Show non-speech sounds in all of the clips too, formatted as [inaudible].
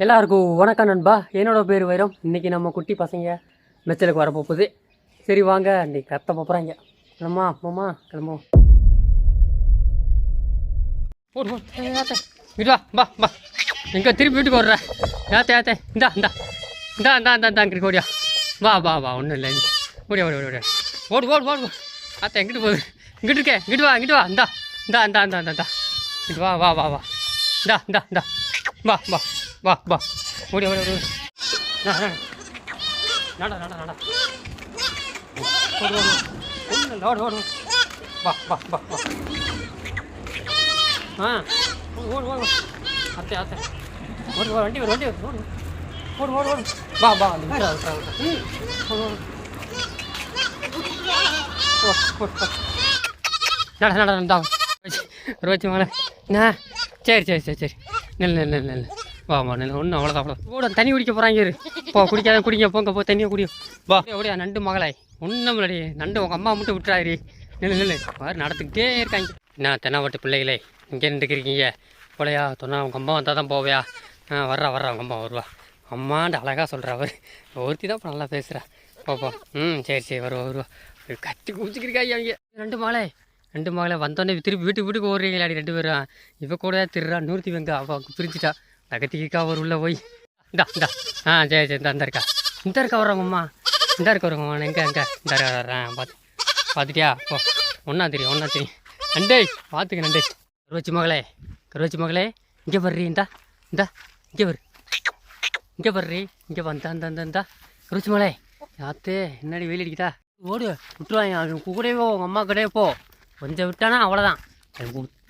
எல்லாருக்கும் வணக்கம் நண்பா. என்னோட பேர் வைரம். இன்னைக்கு நம்ம குட்டி பசங்க மெச்சலுக்கு வர சரி வாங்க. இன்றைக்கி கத்த போகிறாங்க கிளம்பா மாமா கிளம்புவோம். வீட்டுவா வா பா பா எங்கே திருப்பி வீட்டுக்கு வர்ற? ஏத்தே ஏத்தே. இந்தா இந்தா. இந்தா இந்தா இந்தா இந்தா இங்கிட்டு ஓடியா வா வா வா. ஒன்றும் இல்லை ஓடியா ஓடி ஓடி ஓடி ஓடு ஓடு ஓடு ஓடு. ஆத்தா எங்கிட்டு போகுது? இங்கிட்டு இருக்கே. இங்கிட்டு வா இங்கிட்டு வா. இந்தா இந்தா இந்தா இந்தா இந்தா இந்தா. இங்கிட்டு வா வா வா வா. இந்தா இந்தா இந்தா. வா வா வா வா. ஓடி ஓடி ஓடி. ஓடி நா, நா. நடா நடா நடா. ஓடு ஓடு ஓடு. ஓடு வா வா வா வா. ஆ ஓடு ஓடு அத்தை அத்தை. ஓடு ஓடு வண்டி வரும் வண்டி வரும். ஓடு ஓடு ஓடு ஓடு. வா வா அந்த விட்டா விட்டா விட்டா ஓடு ஓடு ஓ ஓடு ஓடு நட ரோச்சி மேலே சரி சரி சரி சரி. நெல் நெல் நெல் நெல். வா வா நெல். ஒன்றும் அவ்வளோதான் அவ்வளோ கூட தண்ணி குடிக்க போகிறாங்க இரு. போ குடிக்காத குடிங்க. போங்க போ தண்ணியை குடியும் வா. ஓடியா நண்டு மகளாய். ஒன்றும் இல்லடி. நண்டு உங்கள் அம்மா மட்டும் விட்டுறாரு நெல் நெல் பாரு நடந்துக்கிட்டே இருக்காங்க. என்ன தென்னாவட்டு பிள்ளைகளே இங்கே நின்றுக்கிறீங்க போலையா சொன்னா உங்கள் அம்மா வந்தால் தான் போவியா? ஆ வர்றா வர்றா உங்கள் அம்மா வருவா. அம்மாண்ட அழகாக சொல்கிறா அவர். ஒருத்தி தான் இப்போ நல்லா பேசுகிறா பாப்பா ம் சரி சரி வருவா வருவா. கத்தி குச்சிக்கிருக்காங்க அவங்க ரெண்டு மாலை ரெண்டு மகளை வந்தோடனே திருப்பி வீட்டுக்கு வீட்டுக்கு ஓடுறீங்களாடி ரெண்டு பேரும்? இவ கூட திருறா நூறு வெங்க. அவ பிரிஞ்சுட்டா. நகத்திக்கா அவர் உள்ளே போய். இந்தா இந்தா. ஆ சரி சரி இந்த இருக்கா. இந்த இருக்கா வர்றவங்கம்மா இந்த இருக்க வர்றவங்க அம்மா எங்கே எங்கே இந்த வர்றேன் பார்த்து பார்த்துட்டியா போ. ஒன்றா தெரியும் ஒன்றா தெரியும். நண்டே பார்த்துக்க நண்டே. கருவச்சி மகளே கருவச்சி மகளே இங்கே வர்றீ இந்தா. இந்தா இங்கே வரு. இங்கே வர்றீ இங்கே வந்தா இந்த இந்தா கருவச்சி மகளே யாத்தே என்னடி வெயில் அடிக்குதா? ஓடு விட்டுருவாங்க கூடவே உங்கள் அம்மா கூடவே போ. கொஞ்சம் விட்டானா அவ்வளோதான்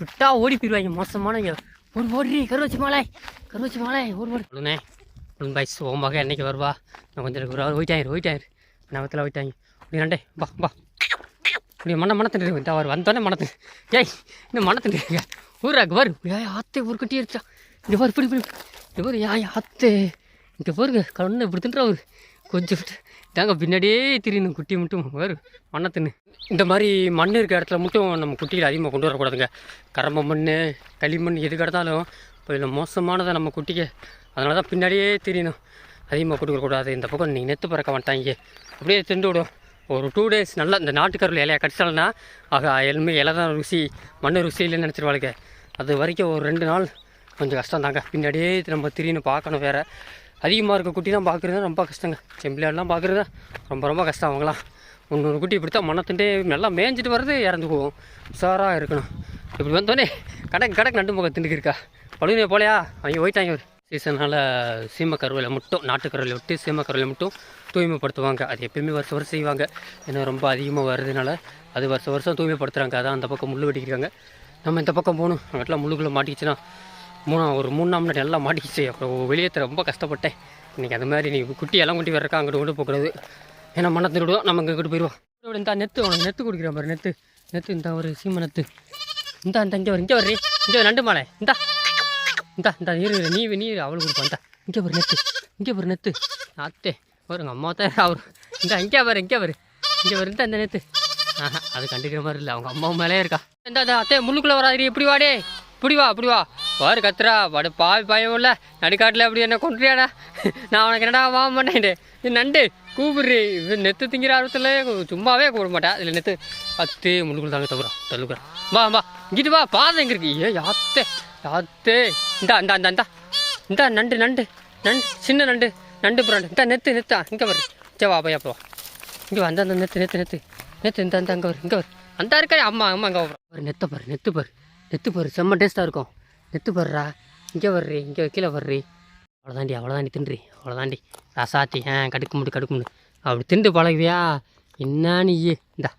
விட்டா ஓடி போயிடுவாங்க மோசமானவங்க ஒரு ஓடி கருவச்சி மாலை கருவச்சி மாலை ஒரு ஓடி. சொல்லுண்ணே சொல்லுங்க பாய்ஸ் என்னைக்கு வருவா. நான் கொஞ்சம் ஒரு ஓயிட்டாயிரு ஓயிட்டாயிரு போயிட்டாயிரு நவத்தில் போயிட்டாங்க அப்படி நண்டே பா பா இப்படி மண்ணை மணத்துட்டு இருக்கு அவர் வந்தோடனே மனத்து ஏய் இந்த இருக்க ஊராக்கு வரு ஏய் ஆத்தே ஒரு கட்டி இருக்கா இங்கே பாரு இப்படி இப்படி. இங்கே பாரு ஏய் ஆத்தே. இங்கே பாருங்க கண்ணு இப்படி தின்ற அவர். கொஞ்சம் விட்டு. தாங்க பின்னாடியே திரியணும் குட்டி மட்டும். வரு மண்ணை தின்னு இந்த மாதிரி மண் இருக்க இடத்துல மட்டும் நம்ம குட்டியில் அதிகமாக கொண்டு வரக்கூடாதுங்க. கரம்ப மண் களிமண் எது கிடந்தாலும் இப்போ இதில் மோசமானதை நம்ம குட்டிக்கு அதனால தான் பின்னாடியே தெரியணும். அதிகமாக கொண்டு வரக்கூடாது. இந்த பக்கம் நீங்கள் நெத்து பறக்க மாட்டாங்க. அப்படியே திண்டு விடும். ஒரு டூ டேஸ் நல்லா இந்த நாட்டுக்கருள் இலையை கடிச்சாலன்னா அது எலுமே இலை தான் ருசி மண் ருசி இல்லைன்னு நினச்சிருவாளுங்க. அது வரைக்கும் ஒரு ரெண்டு நாள் கொஞ்சம் கஷ்டம் தாங்க பின்னாடியே நம்ம திடீர்னு பார்க்கணும் வேறு. அதிகமாக இருக்க குட்டி தான் பார்க்குறது ரொம்ப கஷ்டங்க. செம்பிளாடெலாம் பார்க்குறது ரொம்ப ரொம்ப கஷ்டம் அவங்களாம் ஒன்று குட்டி இப்படி தான் மண்ணத்துட்டே நல்லா மேய்ஞ்சிட்டு வர்றது இறந்து போகும். உஷாராக இருக்கணும். இப்படி வந்தோடனே கடக்கு கடக்கு நண்டு முகம் திண்டுக்கு இருக்கா? பழுவினே போலையா? அவங்க போயிட்டாங்க ஒரு சீசனால் சீம மட்டும் நாட்டு விட்டு சீம மட்டும் தூய்மைப்படுத்துவாங்க. அது எப்பயுமே வருஷம் வருஷம் செய்வாங்க. ஏன்னா ரொம்ப அதிகமாக வர்றதுனால அது வருஷம் வருஷம் தூய்மைப்படுத்துகிறாங்க அதான் அந்த பக்கம் முள் வெட்டிக்கிறாங்க நம்ம இந்த பக்கம் போகணும். வீட்டில் முள்ளுக்குள்ளே மாட்டிக்கிச்சுன்னா மூணா ஒரு மூணு நாள் முன்னாடி நல்லா மாட்டிக்கிச்சு. அப்புறம் வெளியேற்ற ரொம்ப கஷ்டப்பட்டேன். இன்றைக்கி அந்த மாதிரி நீ குட்டி எல்லாம் குட்டி வரக்கா அங்கிட்டு கொண்டு போகிறது ஏன்னா மண்ணை திருடுவோம் நம்ம இங்கே இங்கிட்டு போயிடுவோம் இந்த நெத்து உனக்கு நெத்து குடிக்கிறேன் பாரு நெத்து. நெத்து இந்த ஒரு சீம நெத்து. இந்த இந்த இங்கே வரு இங்கே வர்றி இங்கே நண்டு மாலை. இந்தா. இந்தா இந்த நீர் நீ நீ அவளுக்கு கொடுப்பா இங்கே ஒரு நெத்து. இங்கே ஒரு நெத்து. அத்தே வருங்க அம்மா தான் அவர் இந்த இங்கே வரு இங்கே வரு. இங்கே வரு இந்த இந்த நெத்து. ஆஹா அது கண்டுக்கிற மாதிரி இல்லை. அவங்க அம்மா மேலே இருக்கா. இந்த இந்த அத்தே முள்ளுக்குள்ளே வராதிரி இப்படி வாடே. இப்படி வா இப்படி வா. பாரு கத்துறா படு பாவி பயம் இல்லை நடுக்காட்டில் அப்படி என்ன கொண்டுறியாடா நான் உனக்கு என்னடா வா மாட்டேன் இது நண்டு கூப்பிடுறி. இது நெத்து திங்கிற ஆர்வத்தில் சும்மாவே கூப்பிட மாட்டேன் இதில் நெத்து அத்தே முள்ளுக்குள்ள தாங்க தவிர தள்ளுக்குறேன் வா வா இங்கிட்டு வா பாதம் எங்கே இருக்கு? ஏ யாத்தே யாத்தே. இந்தா இந்தா இந்தா இந்தா. இந்தா நண்டு நண்டு நண்டு சின்ன நண்டு நண்டு புறாண்டு இந்தா நெத்து நெத்தா இங்கே வரு சே வா பையா போ இங்கே வா அந்த நெத்து நெத்து நெத்து. நெத்து இந்த அந்த அங்கே வரு இங்கே வரு அந்த இருக்கா அம்மா அம்மா அங்கே வரும் நெத்த பாரு நெத்து பாரு. நெத்து பாரு செம்ம டேஸ்ட்டாக இருக்கும். நெத்து வர்றா? இங்கே வர்றி இங்கே கீழே வர்றி. அவ்வளோதாண்டி அவ்வளோதாண்டி தின்றி. அவ்வளோதாண்டி ரசாத்தி ஆ கடுக்கு முடி கடுக்கு முடி. அப்படி திண்டு பழகுவியா? என்ன நீ? இந்தா.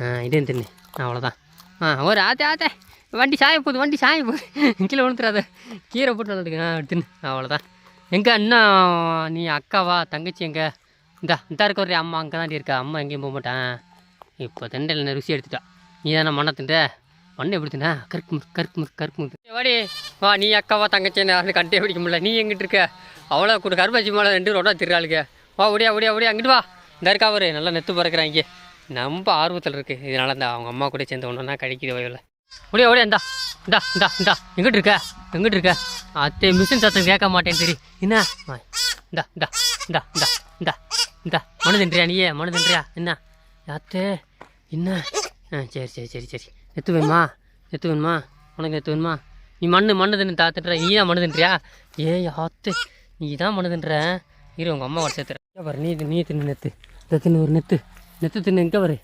ஆ இதே தின்னு. அவ்வளோதான் ஆ ஒரு ஆத்தே ஆத்தே. வண்டி சாய போகுது வண்டி சாய போகுது. கீழே விழுந்துடாத கீரை போட்டு நல்லா ஆ தின்னு. அவ்வளோதான் எங்கே அண்ணா நீ அக்காவா தங்கச்சி எங்கே? இந்தா இந்தா இருக்க ஒரு அம்மா அங்கே தான் இருக்கா. அம்மா எங்கேயும் போக மாட்டான் இப்போ தண்டையில் ருசி எடுத்துட்டா. நீ தானே மண்ணை திண்ட மண்ணை எப்படி கருக்கு முறு கருக்கு முறு கருக்கு முறு வாடி. வா நீ அக்காவா தங்கச்சின்னு யாரும் கண்டே பிடிக்க முடியல. நீ எங்கிட்டு இருக்க? அவ்வளோ கூட கருப்பாச்சி மேலே ரெண்டு ரோடா திருறாளுங்க வா ஒடியா ஒடியா ஓடியா அங்கிட்டு வா. இந்த இருக்கா அவரு நல்லா நெத்து பறக்கிறாங்க நம்ம ஆர்வத்தில் இருக்குது இதனால இந்த அவங்க அம்மா கூட சேர்ந்து ஒன்று ஒன்றா கழிக்கிற ஒடியா ஒடியா ஓடியா இந்தா இந்தா இந்தா இந்தா. எங்கிட்டு இருக்க? எங்கிட்டு இருக்க? அத்தை மிஷின் சத்தம் கேட்க மாட்டேன் சரி. என்ன? ஆ, இந்தா இந்தா இந்தா இந்தா இந்தா இந்தா. மனு தின்றியா நீயே? மனு தின்றியா? என்ன? அத்தே என்ன? ஆ சரி சரி சரி சரி. எத்து வேணுமா? எத்து வேணுமா? உனக்கு எத்து வேணுமா? நீ மண்ணு மண்ணு தின்னு தாத்துட்ற நீ தான் மண்ணு தின்றியா? ஏய் ஆத்து. நீ தான் மண்ணு தின்ற. இரு உங்கள் அம்மா வர சேர்த்துறேன் பாரு நீ நீ தின்னு நெத்து. இந்த தின்னு ஒரு நெத்து. நெத்து தின்னு எங்கே வரு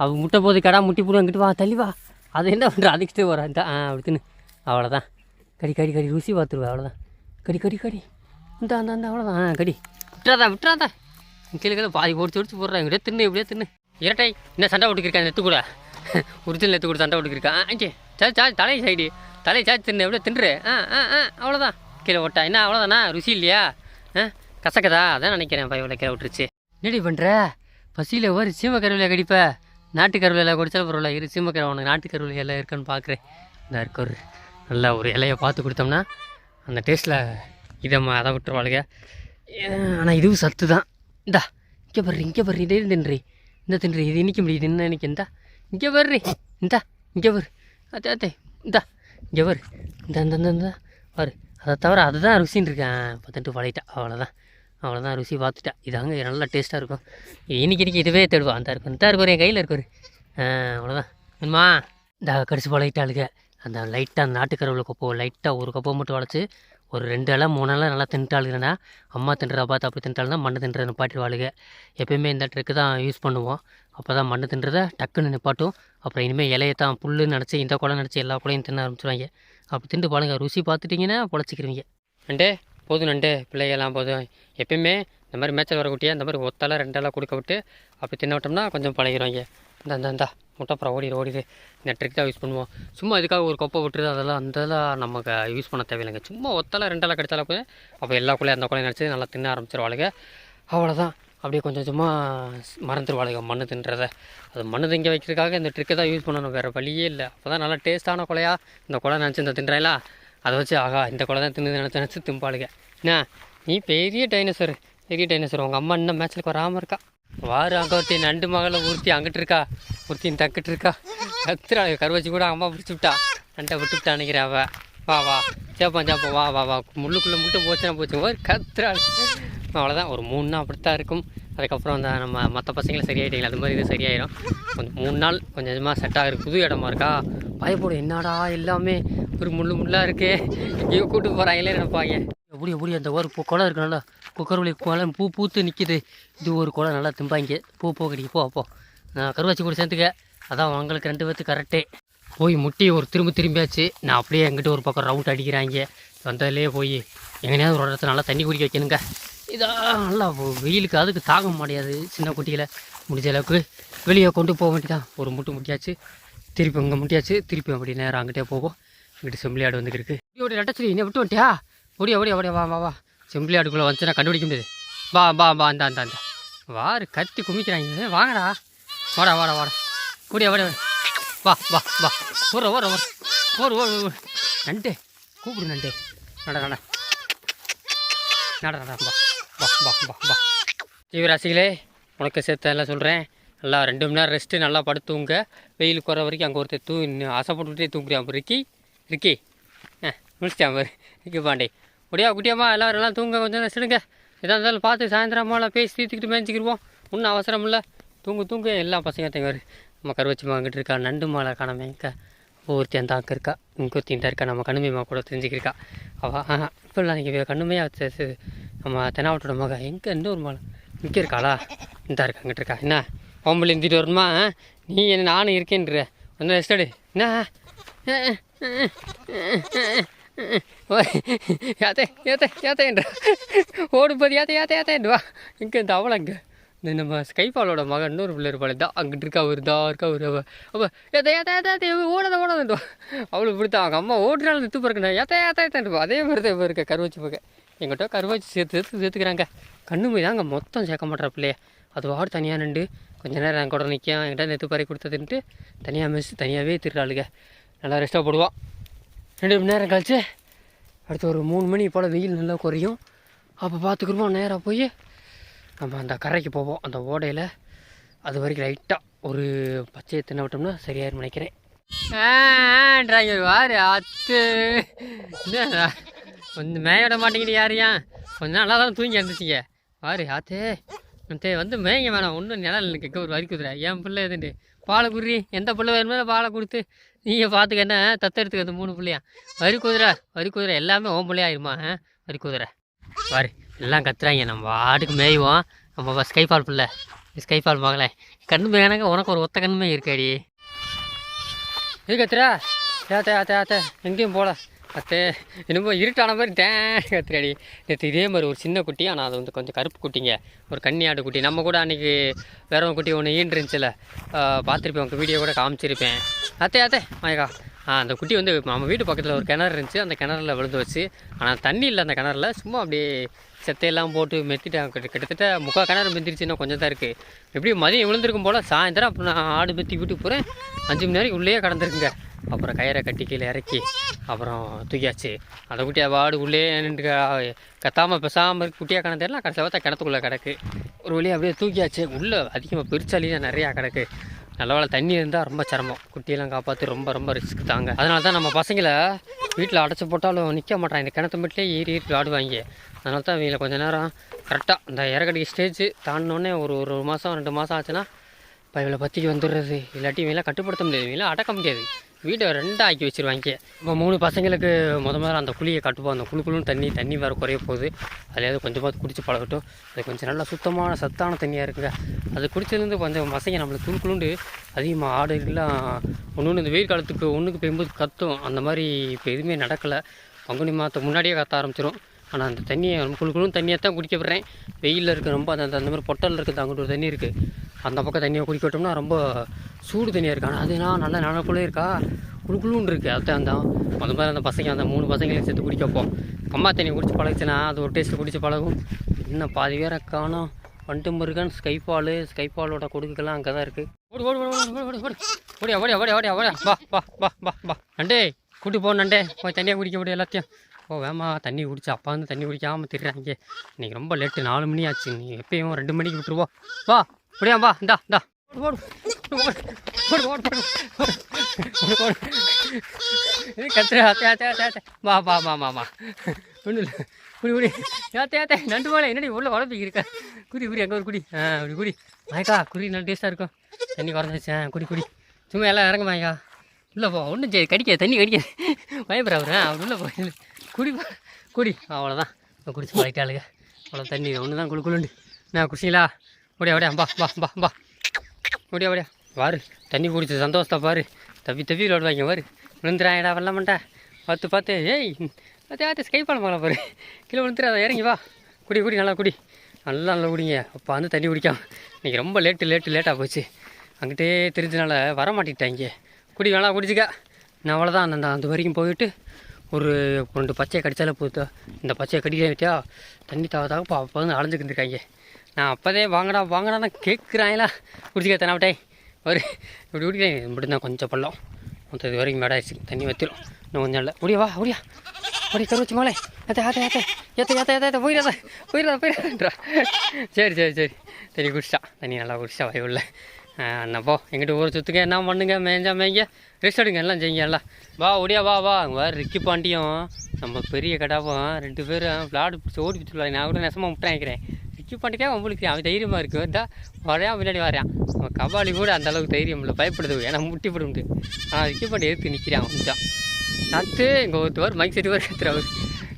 அவள் முட்டை போது கடா முட்டி போடுவோம் எங்கிட்டு வா தள்ளி வா. அது என்ன பண்ணுற அதுக்கிட்டே வர இந்த ஆ அப்படி தின்னு. அவ்வளோதான் கடி கடி கடி ருசி பார்த்துருவா அவ்வளோதான் கடி கடி கடி. இந்த அந்த அந்த அவ்வளோதான் ஆ கடி. விட்டுறாதா விட்டுறாதா. கீழே கீழே பாதி ஒடிச்சு ஒடிச்சு போடுறேன் இப்படியே தின்னு இப்படியே தின்னு. இரட்டை. என்ன சண்டை விட்டுக்கிருக்கேன் நெத்து கூட? [laughs] ஒரிஜினல் எடுத்து கொடுத்து சண்டை விட்டுக்கிருக்கான் ஆச்சு சார் சார் தலை சைடு தலை சார் தின்னு எப்படியே தின்று ஆ ஆ ஆ அவ்வளோதான் கீழே ஓட்டா என்ன அவ்வளோதானா ருசி இல்லையா? ஆ கசக்கதா? அதான் நினைக்கிறேன் பையன் கீழே விட்டுருச்சு. என்னடி பண்ணுற பசியில் ஒரு சீம கருவில கடிப்ப. நாட்டு கருவில குடிச்சாலும் பரவாயில்ல. இரு சீம கருவை உனக்கு நாட்டு கருவில எல்லாம் இருக்குன்னு பார்க்குறேன் இந்த இருக்க ஒரு நல்லா ஒரு இலையை பார்த்து கொடுத்தோம்னா அந்த டேஸ்ட்டில் இதை அதை விட்டுருவாளுங்க. ஆனால் இதுவும் சத்து தான் இந்தா இங்கே பர்றி இங்கே பர்றி இதே தின்றி. இந்த தின்றி இது இனிக்க முடியுது என்ன இன்னைக்கு இந்தா இங்கே வர்றி. இந்தா இங்கே வரு. அத்தே அத்தே இந்தா இங்கே வரு. இந்த இந்த இந்த இந்த. அதை தவிர அதுதான் ருசின்னு இருக்கேன். பார்த்துட்டு வளையிட்டா அவ்வளோதான் அவ்வளோதான் ருசி பார்த்துட்டா இதாங்க நல்லா டேஸ்ட்டாக இருக்கும். இன்னைக்கு இன்றைக்கி இதுவே தேடுவா. அந்த இருக்கும் இந்த இருக்கும் என் கையில் இருக்கும் அவ்வளோதான் வேணுமா இந்த கடிச்சு பழகிட்டாளுங்க அந்த லைட்டாக அந்த நாட்டுக்கருவில் கொப்போ லைட்டாக ஒரு கொப்பை மட்டும் வளைச்சி ஒரு ரெண்டு இலை மூணு இலை நல்லா தின்ட்டாளுங்கன்னா அம்மா தின்றா பார்த்து அப்படி தின்ட்டாலும் மண்ணை தின்றதை பாட்டிடுவாளுங்க எப்பயுமே இந்த ட்ரிக்கு தான் யூஸ் பண்ணுவோம். அப்போ தான் மண்ணு தின்றதை டக்குன்னு நிப்பாட்டும். அப்புறம் இனிமேல் இலையை தான் புல்லுன்னு நினச்சி இந்த குளம் நினச்சி எல்லா குளையும் தின்ன ஆரம்பிச்சிருவாங்க. அப்படி திண்டு பாருங்கள் ருசி பார்த்துட்டிங்கன்னா பொழைச்சிக்கிறீங்க நண்டே போதும் நண்டு பிள்ளைகள்லாம் போதும். எப்பயுமே இந்த மாதிரி மேய்ச்சல் வர குட்டியாக இந்த மாதிரி ஒத்தலை ரெண்டெல்லாம் கொடுக்க விட்டு அப்படி தின்ன விட்டோம்னா கொஞ்சம் பழகிடுவாங்க இந்த இந்த இந்தா முட்டைப்புறம் ஓடிடு ஓடிடு இந்த ட்ரிக் தான் யூஸ் பண்ணுவோம். சும்மா இதுக்காக ஒரு கொப்பை விட்டுருது அதெல்லாம் அதெல்லாம் நமக்கு யூஸ் பண்ண தேவையில்லைங்க. சும்மா ஒத்தலை ரெண்டெல்லாம் கிடைச்சாலும் போய் அப்போ எல்லா குள்ளையும் அந்த குள்ளையும் நினச்சி நல்லா தின்ன ஆரம்பிச்சிருவாளுங்க. அவ்வளோதான் அப்படியே கொஞ்சம் கொஞ்சமாக மறந்துடுவாளுங்க மண்ணு தின்றதை. அது மண்ணு திங்க வைக்கிறதுக்காக இந்த ட்ரிக்கை தான் யூஸ் பண்ணணும். வேறு வழியே இல்லை. அப்போ தான் நல்லா டேஸ்ட்டான கொலையா? இந்த கொலை நினச்சி இந்த தின்றாயிலா அதை வச்சு ஆகா இந்த கொலை தான் தின்னு நினச்சி நினச்சி திம்பாளுங்க. என்ன? நீ பெரிய டைனோசர் பெரிய டைனோசர் உங்கள் அம்மா இன்னும் மேட்ச்சுக்கு வராமல் இருக்கா? வாரு அங்கே ஒருத்தி நண்டு மகளை ஊர்த்தி அங்கிட்டு இருக்கா? ஒருத்தி தக்கிட்டு இருக்கா? கத்துறா கருவச்சி கூட அம்மா பிடிச்சி விட்டா. நண்டை விட்டு விட்டா நினைக்கிறேன் அவ. வா வா. சேப்பான் சேப்பான் வா வா வா. முள்ளுக்குள்ளே முட்டை போச்சுன்னா போச்சு. ஒரு கத்துறா அவ்வளோதான் ஒரு மூணு நாள் அப்படித்தான் இருக்கும். அதுக்கப்புறம் அந்த நம்ம மற்ற பசங்களை சரியாயிட்டீங்களா? அது மாதிரி இது சரியாயிடும் கொஞ்சம் மூணு நாள் கொஞ்சம் கொஞ்சமாக செட் ஆகுது புது இடமா இருக்கா? பயப்படும் என்னடா எல்லாமே? ஒரு முள்ளு முள்ளாக இருக்கே. எங்கேயோ கூட்டு போகிறாங்களே நினைப்பாங்க. எப்படி எப்படி அந்த ஒரு பூ குளம் இருக்கு நல்லா குக்கர்வழி குளம் பூ பூத்து நிற்கிது இது ஒரு குளம் நல்லா திம்பாங்க. பூ பூ கிடைக்கு போ. அப்போ நான் கருவாச்சி கூட சேர்த்துக்க. அதான் உங்களுக்கு ரெண்டு பேர்த்து கரெக்டே போய் முட்டி ஒரு திரும்ப திரும்பியாச்சு. நான் அப்படியே எங்கிட்ட ஒரு பக்கம் ரவுண்ட் அடிக்கிறாங்க. வந்ததுலேயே போய் எங்கேயாவது ஒரு இடத்துல நல்லா தண்ணி குடிக்க வைக்கணுங்க. இதான் நல்லா வெயிலுக்கு அதுக்கு தாங்க முடியாது. சின்ன குட்டியில் முடிஞ்ச அளவுக்கு வெளியே கொண்டு போக வேண்டியதான் ஒரு முட்டு முட்டியாச்சு திருப்பி இங்கே முட்டியாச்சு திருப்பி அப்படி நேரம் அங்கிட்டே போகும் இங்கிட்டு செம்பிளியாடு வந்துக்கிருக்கு வந்துருக்கு இப்படி ரெட்டச்சலி என்ன விட்டு வந்துட்டியா? ஓடியா ஓடியா ஓடியா வா வா வா. செம்பிளியாடுக்குள்ளே வந்துச்சுன்னா கண்டுபிடிக்க முடியாது. வா வா வா அந்த அந்த அந்த வாரு கத்தி குமிக்கிறாங்க. வாங்கடா. வாடா வாடா வாடா. ஓடியா ஓடியா வா வா வா. ஓர ஓர ஓர ஓர ஓர ஓடு. நண்டு. கூப்பிடு நண்டு. நட நட நட நட வா. வா வா வா வா. ஜீவராசிகளே உனக்கு சேர்த்து எல்லாம் சொல்கிறேன் நல்லா ரெண்டு மணி நேரம் ரெஸ்ட்டு நல்லா படுத்துங்க வெயில் குறை வரைக்கும் அங்கே ஒருத்தர் தூ இன்னும் ஆசைப்பட்டுட்டே தூங்குறியான் ரிக்கி ரிக்கி ஆ முடிச்சிட்டான் பாரு. ரிக்கி பாண்டே. முடியா குட்டியாம்மா எல்லோரும் எல்லாம் தூங்க கொஞ்சம் ரெஸ்ட் எடுங்க. எதாக இருந்தாலும் பார்த்து சாயந்தரமாலாம் பேசி தீர்த்துக்கிட்டு மேய்ச்சிக்கிடுவோம் ஒன்றும் அவசரம் இல்லை. தூங்கு தூங்கு எல்லா பசங்க தங்க நம்ம கருவச்சி அங்கிட்டு இருக்கா நண்டு மாலை காணாம எங்க? ஒருத்தி அந்த அங்கே இருக்கா இங்கே ஒருத்தி இருக்கா நம்ம கண்ணுமையம்மா கூட தெரிஞ்சுக்கிருக்கா. அவள் ஆஹா இப்போல்லாம் நீங்கள் கண்ணுமையாக நம்ம தெனாவட்டோட மக எங்கே எந்த ஒரு மலை இங்கே இருக்காளா? இந்த இருக்கா அங்கிட்டு இருக்கா. என்ன? பொம்பளை இருந்துட்டு வரணுமா? நீ என்ன நானும் இருக்கேன்ற. வந்து ரெஸ்ட் எடு. என்ன? ஏத்தே யாத்தே யாத்தேன்ற ஓடும்போது ஏத்த யாத்தே ஏத்தேன்டுவா இங்கே இந்த அவளை அங்கே. இந்த நம்ம ஸ்கைபாலோட மகன் இன்னொரு பிள்ளை இருப்பாள். தான் அங்கிட்டு இருக்கா ஒரு இதா இருக்கா ஒரு அப்போ ஏத்த ஏத்த ஏத்த ஏத்த ஓடாத ஓடாதுவா அவளுக்கு பிடித்தான் அவங்க அம்மா ஓடுறாள் நித்து பிறக்கணும் ஏத்த ஏத்த ஏத்தா அதே மாதிரி தான் இப்போ இருக்க கருவச்சி பக்கம் எங்கிட்ட கருவாச்சி சேர்த்து சேர்த்து சேர்த்துக்கிறாங்க. கண்ணு போய் தாங்க மொத்தம் சேர்க்க மாட்டேற பிள்ளைய. அது வாடு தனியாக நின்று கொஞ்ச நேரம் என் கூட நிற்கும் என்கிட்ட நெத்து பறி கொடுத்ததுன்ட்டு தனியாக மிஸ் தனியாகவே திருறாளுங்க நல்லா ரெஸ்ட்டாக போடுவான் ரெண்டு மணி நேரம் கழிச்சு அடுத்து ஒரு மூணு மணி போல் வெயில் நல்லா குறையும். அப்போ பார்த்துக்குருவோம் நேராக போய் நம்ம அந்த கரைக்கு போவோம். அந்த ஓடையில் அது வரைக்கும் லைட்டாக ஒரு பச்சையை தின்ன விட்டோம்னா சரியாயிரும் நினைக்கிறேன் டிரைவர் வாரு அத்து என்ன கொஞ்சம் மேய விட மாட்டேங்குது யாரையா கொஞ்சம் நல்லா தான் தூங்கி எழுந்துச்சிங்க பாரு ஆத்தே தே வந்து மேய்ங்க வேணாம். ஒன்றும் நிலம் எனக்கு ஒரு வரி குதிரை. என் பிள்ளை எதுண்டு? பாலை குடுறி. எந்த பிள்ளை வேணுமோ பாலை கொடுத்து நீங்கள் பார்த்துக்க என்ன? தத்தெடுத்துக்க அந்த மூணு பிள்ளையா? வரி குதிரை வரி குதிரை. எல்லாமே ஓம் பிள்ளையாயிருமா ஆ? வரி குதிரை. பாரு எல்லாம் கத்துறாங்க. நம்ம வாட்டுக்கு மேய்வோம். நம்ம ஸ்கைஃபால் பிள்ளை. ஸ்கைஃபால் மகளே. கண்ணு மேனாக்க உனக்கு ஒரு ஒத்த கண்ணுமே இருக்காடி. இது கத்துறா? ஏத்தே ஆத்தே ஆத்தே. எங்கேயும் போகல. அத்தே என்னமோ இருட்டான மாதிரி டேன் கத்துறாடி நேற்று இதே மாதிரி ஒரு சின்ன குட்டி ஆனால் அது வந்து கொஞ்சம் கருப்பு குட்டிங்க. ஒரு கன்னியாடு குட்டி. நம்ம கூட அன்றைக்கி வேற ஒரு குட்டி ஒன்று ஈன்றுருந்துச்சுல பார்த்துருப்பேன் உங்கள் வீடியோ கூட காமிச்சிருப்பேன். அத்தே அத்தே மயக்கா. ஆ அந்த குட்டி வந்து நம்ம வீட்டு பக்கத்தில் ஒரு கிணறு இருந்துச்சு. அந்த கிணறுல விழுந்து வச்சு ஆனால் தண்ணி இல்லை அந்த கிணறுல. சும்மா அப்படியே செத்தையெல்லாம் போட்டு மெத்திட்டாங்க. கிட்ட- கிட்டத்தட்ட முக்கால் கிணறு மெத்திருச்சு இன்னும் கொஞ்சம் தான் இருக்குது எப்படியும் மதியம் விழுந்திருக்கும் போல் சாயந்தரம் அப்புறம் நான் ஆடு மெத்தி வீட்டுக்கு போகிறேன் அஞ்சு மணி நேரம் உள்ளே கிடந்திருக்குங்க. அப்புறம் கயிறை கட்டி கீழே இறக்கி அப்புறம் தூக்கியாச்சு. அந்த குட்டியை வாடு உள்ளே நின்று கத்தாமல் பேசாமல் குட்டியாக கிடந்து தெரியல கடைசியில் பார்த்தா கிணத்துக்குள்ளே கிடக்கு. ஒரு வழியாக அப்படியே தூக்கியாச்சு. உள்ளே அதிகமாக பெருச்சாலியாக நிறையா கிடக்கு. நல்ல வேளை தண்ணி இருந்தால் ரொம்ப சிரமம். குட்டியெல்லாம் காப்பாற்றி ரொம்ப ரொம்ப ரிஸ்க் தாங்க. அதனால தான் நம்ம பசங்களை வீட்டில் அடைச்சி போட்டாலும் நிற்க மாட்டாங்க இந்த கிணத்து மட்டும் ஏறி ஏறி ஆடுவாங்க அதனால தான் இவங்களை கொஞ்சம் நேரம் கரெக்டாக இந்த இறக்கடிக்கு ஸ்டேஜ் தாண்டினோடனே ஒரு ஒரு மாதம் ரெண்டு மாதம் ஆச்சுன்னா இப்போ இவளை பற்றிக்கு வந்துடுறது. இல்லாட்டி இவங்களாம் கட்டுப்படுத்த முடியாது. இவங்களாம் அடக்க முடியாது. வீட்டை ரெண்டாக ஆக்கி வச்சிருவாங்க. இப்போ மூணு பசங்களுக்கு முத முதல்ல அந்த குழியை கட்டுப்போம் அந்த குழு குழுன்னு தண்ணி தண்ணி வேறு குறைய போகுது. அதுலேயாவது கொஞ்சமாக குடிச்சு பழகட்டும். அது கொஞ்சம் நல்லா சுத்தமான சத்தான தண்ணியாக இருக்குங்க. அது குடிச்சதுலேருந்து கொஞ்சம் பசங்க நம்மளுக்கு குழு குழுண்டு அதிகமாக ஆடுகள்லாம் ஒன்று ஒன்று இந்த வெயில் காலத்துக்கு ஒன்றுக்கு பெய்யும்போது கத்தும். அந்த மாதிரி இப்போ எதுவுமே நடக்கலை. பங்குனி மாதம் முன்னாடியே கத்த ஆரம்பிச்சிடும் ஆனால் அந்த தண்ணியை நம்ம குழு குழுன்னு தண்ணியை தான் குடிக்க விடுறேன். வெயிலில் இருக்குது ரொம்ப அந்த அந்த மாதிரி பொட்டலில் இருக்குது அங்கிட்டு ஒரு தண்ணி இருக்குது அந்த பக்கம் தண்ணியை குடிக்க விட்டோம்னா ரொம்ப சூடு தண்ணியாக இருக்குது ஆனால் அதுனா நல்லா நிலக்குள்ளே இருக்கா? குழு குழுன்னு இருக்குது அதுதான் அந்த அந்த மாதிரி அந்த பசங்க அந்த மூணு பசங்களையும் சேர்த்து குடிக்க வைப்போம் அம்மா தண்ணி குடிச்சு பழகுச்சுன்னா அது ஒரு டேஸ்ட்டு குடிச்சு பழகும். இன்னும் பாதி பேரை காணும். வண்டு முருகன் ஸ்கைபால் ஸ்கைபாலோட கொடுக்குலாம் அங்கே தான் இருக்குது ஓடி ஓடி ஓடி ஓடி ஓடி ஓடி. ஓடியா ஓடியா ஓடியா ஓடியா. ஓடியா வா வா வா வா வா. நண்டே கூட்டி போ நண்டே. போய் தண்ணியாக குடிக்க முடியும் எல்லாத்தையும். ஓ வேமா தண்ணி குடிச்சு அப்பா வந்து தண்ணி குடிக்காமல் திடுறாங்க இன்னைக்கு ரொம்ப லேட்டு நாலு மணி ஆச்சு. நீ எப்பயும் ரெண்டு மணிக்கு விட்டுருவோம் வா. அப்படியா வா இந்தா இந்தா. ஓடு ஓடு ஓடு ஓடு கத்துற அத்தே அத்தே வா வா வா வா வா. ஒன்றும் இல்லை. குடி குடி. ஏத்தே ஏத்தே நண்டு மேலே என்னடி உள்ள உடம்பிக்கு இருக்க? குடி குடி அங்கே ஒரு குடி. ஆ அப்படி குடி. மயக்கா குடி நல்ல டேஸ்ட்டாக இருக்கும். தண்ணி குறைஞ்சிச்சு ஆ குடி குடி. சும்மா எல்லாம் இறங்க மயக்கா. உள்ளே போ ஒன்றும் சரி கடிக்க தண்ணி கடிக்க பயப்படுற அவர் அவர் உள்ளே போய் குடி குடி. அவ்வளோதான் இப்போ குடிச்சு பழகிட்டாளுங்க. அவ்வளோ தண்ணி. ஒன்று தான் குளு நான் குடிச்சிங்களா ஓடியா ஓடியா. பா பா பா பா ஓடியா ஓடியா. பாரு தண்ணி குடிச்சு சந்தோஷத்தை பாரு. தப்பி தப்பி விளாடுவாங்க பாரு விழுந்துறாங்கடா வெள்ள பார்த்து பார்த்து ஏய் பார்த்து பார்த்து ஸ்கை பண்ண போகலாம் பாரு. கீழே விழுந்துடாத இறங்கி வா. குடி குடி நல்லா குடி. நல்லா நல்லா குடிங்க. அப்போ வந்து தண்ணி குடிக்காம இன்றைக்கி ரொம்ப லேட்டு லேட்டு லேட்டாக போச்சு. அங்கிட்டே தெரிஞ்சனால வர மாட்டேங்கிட்டாங்க குடி வேணா குடிச்சிக்க. நான் அவ்வளோதான் அந்த அந்த வரைக்கும் போயிட்டு ஒரு ரெண்டு பச்சையை கடித்தாலே போதும் இந்த பச்சையை கடிக்க விட்டியா தண்ணி தாவ தாகப்போ அப்போ வந்து அலைஞ்சுக்கிட்டு இருக்காங்க நான் அப்போதே வாங்கடா வாங்கடா தான் கேட்குறாங்களா குடிச்சிக்க விட்டேன் ஒரு இப்படி குடிக்கிறேன். இப்படி தான் கொஞ்சம் பள்ளம். மொத்தம் இது வரைக்கும் மேடாயிடுச்சு. தண்ணி வத்திரும். இன்னும் கொஞ்சம் இல்லை. முடியா வா முடியா ஓடி கருவச்சு மோளே ஏத்த ஏத்த ஏத்த ஏத்த ஏத்த ஏத்த ஏத்த. போயிடாத போயிடாத போயிடாதா சரி சரி சரி. தண்ணி குடிச்சிட்டா. தண்ணி நல்லா குடிச்சிட்டா. வயவுள்ள அண்ணப்போ எங்கிட்ட ஊரை சுற்றுங்க என்ன பண்ணுங்க? மேய்ஞ்சா மேய்ங்க. ரெஸ்ட் எடுங்க. எல்லாம் செய்யுங்க எல்லாம். வா ஒடியா வா வா. அங்கே வேறு ரிக்கி பாண்டியும். நம்ம பெரிய கடாவும் ரெண்டு பேரும் விளாடு பிடிச்சி ஓடி பிடிச்சிருவாங்க நான் கூட நெசமாக முட்டை ரிக்கி பாண்டிக்கே உங்களுக்கு அவன் தைரியமாக இருக்குது வந்தா வரையான் முன்னாடி வரையான் அவன் கபாலி கூட அந்த அளவுக்கு தைரியம் இல்லை. பயப்படுது. ஏன்னா முட்டி போடும்ட்டு. ஆனால் ரிக்கி பாண்டி எடுத்து நிற்கிறான் கொஞ்சம் சத்து இங்கே ஒருத்தவர் மைக் செட்டு வரைக்கும் கத்துறவர்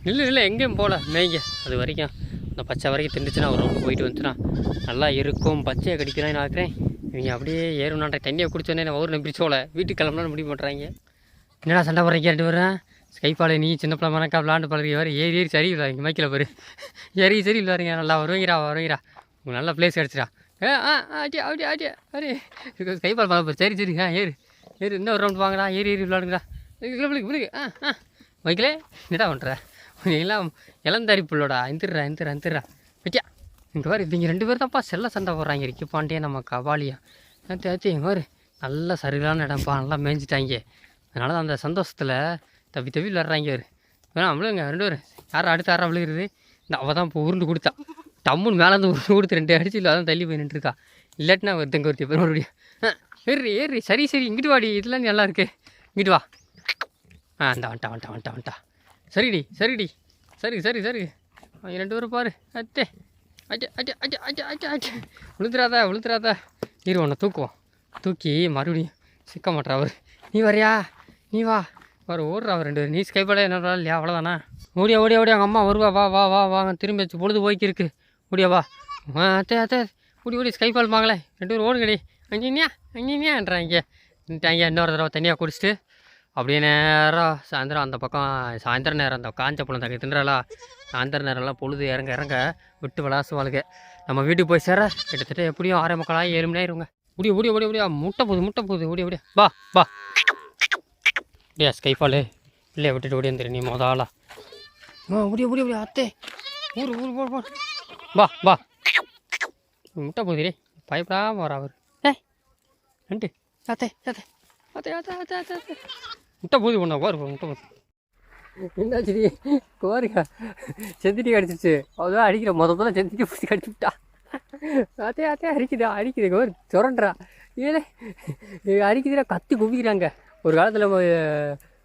இல்லை இல்லை எங்கேயும் போகல. மேய்ங்க. அது வரைக்கும். அந்த பச்சை வரைக்கும் திண்டுச்சுன்னா ஒரு ரவுண்டு போயிட்டு வந்துச்சுன்னா நல்லா இருக்கும். பச்சையை கடிக்கிறான்னு பார்க்குறேன் இவங்க அப்படியே ஏறுனாட்ட தண்ணியை குடிச்சோடனே நான் ஊரில் பிரிச்சோல வீட்டுக்கு கிளம்புனா முடிவு பண்ணுறாங்க என்னடா சண்டை போடுறீங்க ரெண்டு பேரும்? ஸ்கைப்பால் நீ சின்ன பிள்ளை மணக்கா விளாண்டு பழகிறீங்க வேறு. ஏறி ஏறி சரி இல்லை மைக்கில் பாரு. ஏறி சரி இல்லை வரீங்க நல்லா வருவீங்கடா வருவீங்கடா. உங்களுக்கு நல்ல பிளேஸ் கிடச்சிடா. ஏ ஆ ஆட்டி ஆட்டி ஆட்டி அரே ஸ்கைப்பால் பண்ண சரி சரி ஆ ஏறு. ஏறு இன்னும் ஒரு ரவுண்ட் வாங்கடா. ஏறி ஏறி விளாடுங்கடா பிள்ளைக்கு விழுக்கு ஆ ஆ. மைக்கிலே என்னடா பண்ணுற எல்லாம் இளந்தாரி பிள்ளோடா. எந்திரா எந்திரா எந்திரா விட்டியா. இங்கே பாரு இவங்க ரெண்டு பேர் தான்ப்பா செல்ல சண்டை போடுறாங்க. ரிக்கி பாண்டியா நம்ம கபாலியா. ஏற்றி ஏற்றி இங்கே பாரு நல்ல சரிகளான இடம்ப்பா நல்லா மேய்ஞ்சிட்டாங்க. அதனால தான் அந்த சந்தோஷத்தில் தப்பி தப்பி விளாட்றாங்க அவர் வேணா அவளுங்க ரெண்டு பேரும் யாரும் அடுத்து யாரா விழுகிறது? இந்த அவள் தான் இப்போ உருண்டு கொடுத்தா. டம்முன்னு மேலேருந்து உருண்டு கொடுத்து ரெண்டு அடிச்சு இல்லை அதான் தள்ளி போய் நின்றுருக்கா. இல்லாட்டினா ஒருத்தங்க ஒருத்தி பேர் மறுபடியும். ஏறி ஏறி சரி சரி இங்கிட்டு வாடி இதெல்லாம் நல்லா இருக்கு. இங்கிட்டு வா. ஆ அந்த வந்துட்டா வந்துட்டா வந்துட்டா வந்துட்டா சரிடி சரிடி சரி சரி சரி. ரெண்டு பேரும் பாரு அத்தே. அச்சே அச்சே அச்சே அச்சே அச்சே அச்சே விழுந்துடாதா விழுந்துடாதா இரு உன்னை தூக்குவோம். தூக்கி மறுபடியும் சிக்க மாட்டா அவர். நீ வரியா? நீ வா. வர ஓடுறா அவர் ரெண்டு நீ ஸ்கைப்பாட என்ன இல்லையா? அவ்வளோதானா ஓடியா ஓடியா ஓடியா. அவங்க அம்மா வருவா. வா வா வா வாங்க. திரும்பி வச்சு பொழுது போய்க்கிருக்கு ஓடியா வா. அத்தே அத்தே. ஓடி ஓடி ஸ்கைபால் வாங்களே ரெண்டு பேரும் ஓடுங்கடி. அங்கேயா அங்கேனியான்றாங்க நின்ட்டாங்க இன்னொரு தடவை தனியாக குடிச்சிட்டு அப்படியே நேரம் சாயந்தரம் அந்த பக்கம் சாயந்தரம் நேரம் அந்த காஞ்ச பழம் தக்க தின்றாளா சாயந்தரம் நேரம்லாம் பொழுது இறங்க இறங்க விட்டு விளாசுவாளுங்க நம்ம வீட்டுக்கு போய் சேர கிட்டத்தட்ட எப்படியும் ஆறே மக்களாக ஏழு மணி ஆயிருங்க. முடிய முடிய முடிய முடியா முட்டை போகுது முட்டை போகுது. ஓடிய ஓடியா. வா வா. அப்படியா ஸ்கைஃபாலு இல்லையா விட்டுட்டு ஓடி வந்துரு நீ மொதாளா ஆ முடிய முடிய முடியா அத்தே. ஊர் ஊர் ஊர் ஊர் வா வா. முட்டை போகுதுரே பயப்படாமல் வரா அவர். ஏ நண்டு அத்தே அத்தே. அத்தே அத்தே அத்தே அத்தே அத்தே. முட்டை பூதி பண்ணா வாரு முட்டை போகுது என்னாச்சுடி? கோரிக்கா. செந்திட்டி கடிச்சிச்சு அதான் அடிக்கிற. மொத்தத்தில் செந்திட்டி பிடிச்சி கடிச்சு விட்டா. அதே அதே அரிக்குதா அரிக்குது. கோர் சுரண்டா ஏலே அரிக்குதுடா கத்தி குவிக்கிறாங்க. ஒரு காலத்தில்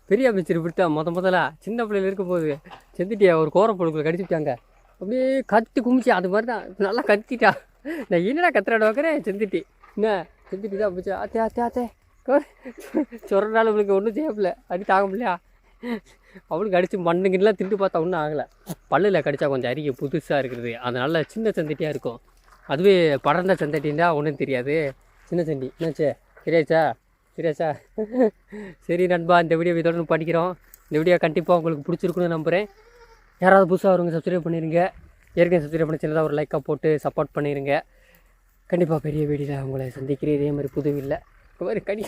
பெரிய அமைச்சர் விட்டா மொத முதல்ல சின்ன பிள்ளையில இருக்கும்போது செந்திட்டியா ஒரு கோர பொழுக்குள்ள கடிச்சு விட்டாங்க. அப்படியே கத்தி குமிச்சு அது மாதிரி தான் நல்லா கத்திட்டா. நான் என்னடா கத்துறாட வைக்கிறேன் செந்திட்டி என்ன? செந்திட்டி தான் போச்சு. அத்தே அத்தே அத்தே. [laughs] சொரனால் உங்களுக்கு ஒன்றும் செய்யப்பில்ல அடி தாங்க முடியா அவனுக்கு அடித்து மண்ணுங்கெல்லாம் திண்டு பார்த்தா ஒன்றும் ஆகலை. பல்லில் கடிச்சா கொஞ்சம் அரிக்க புதுசாக இருக்கிறது அதனால் சின்ன சந்தட்டியாக இருக்கும். அதுவே படர்ந்த சந்தட்டின்னா ஒன்றும் தெரியாது. சின்ன சண்டி என்னாச்சு? சரியாச்சா சரியாச்சா சரி நண்பா இந்த வீடியோ இதோட படிக்கிறோம் இந்த வீடியோ கண்டிப்பாக உங்களுக்கு பிடிச்சிருக்குன்னு நம்புகிறேன் யாராவது புதுசாக வருங்க சப்ஸ்கிரைப் பண்ணிடுங்க ஏற்கனவே சப்ஸ்கிரைப் பண்ணி சின்னதாக ஒரு லைக்காக போட்டு சப்போர்ட் பண்ணிடுங்க கண்டிப்பாக பெரிய வீடியோவில் உங்களை சந்திக்கிறேன். இதே மாதிரி புதுவில்லை மாதிரி கடி.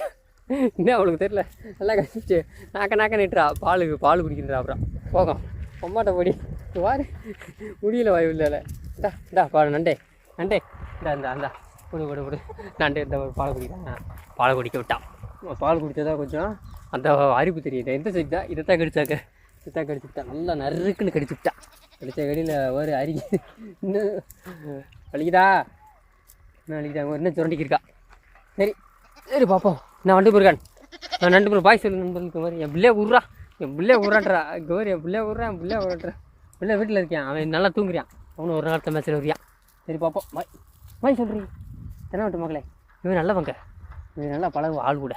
என்ன அவளுக்கு தெரியல. நல்லா கடிச்சிச்சு நாக்க நாக்க நிட்டுறா பால் பால் குடிக்கின்றா அப்புறம். போகும். அம்மாட்ட போடி. வாரு. முடியல வாயு இல்லை இந்தா இந்தா பா நண்டே. நண்டே. இந்தா இந்தா இந்தா. விடு விடு விடு நண்டே இந்த பால் குடிக்கிறான். பால் குடிக்க விட்டான். பால் குடித்ததா கொஞ்சம்? அந்த அரிப்பு தெரியுது எந்த சைடு தான் இதை தான் கடிச்சாக்க இதை தான் கடிச்சு விட்டா நல்லா நறுக்குன்னு கடிச்சு விட்டா கடிச்ச கடியில் ஒரு அரி இன்னும். வலிக்குதா? என்ன வலிக்குதா? இன்னும் சுரண்டிக்கு இருக்கா சரி. சரி பாப்போம். நான் வண்டி போயிருக்கேன். நான் ரெண்டு பேரும் பாய் சொல்லு நண்பர்களுக்கு மாதிரி என் பிள்ளைய விட்றா என் பிள்ளைய விட்றான்றா கௌரி என் பிள்ளைய விட்றான் என் பிள்ளைய விட்றான் பிள்ளை வீட்டில் இருக்கேன் அவன் நல்லா தூங்குறான். அவனும் ஒரு நாள் மேட்ச்சில் வருவான் சரி பார்ப்போம் பாய். பாய் சொல்கிறீங்க தென்ன விட்டு மகளே. இவன் நல்லவங்க. இவன் நல்லா பழகு ஆள் கூட.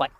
பாய்.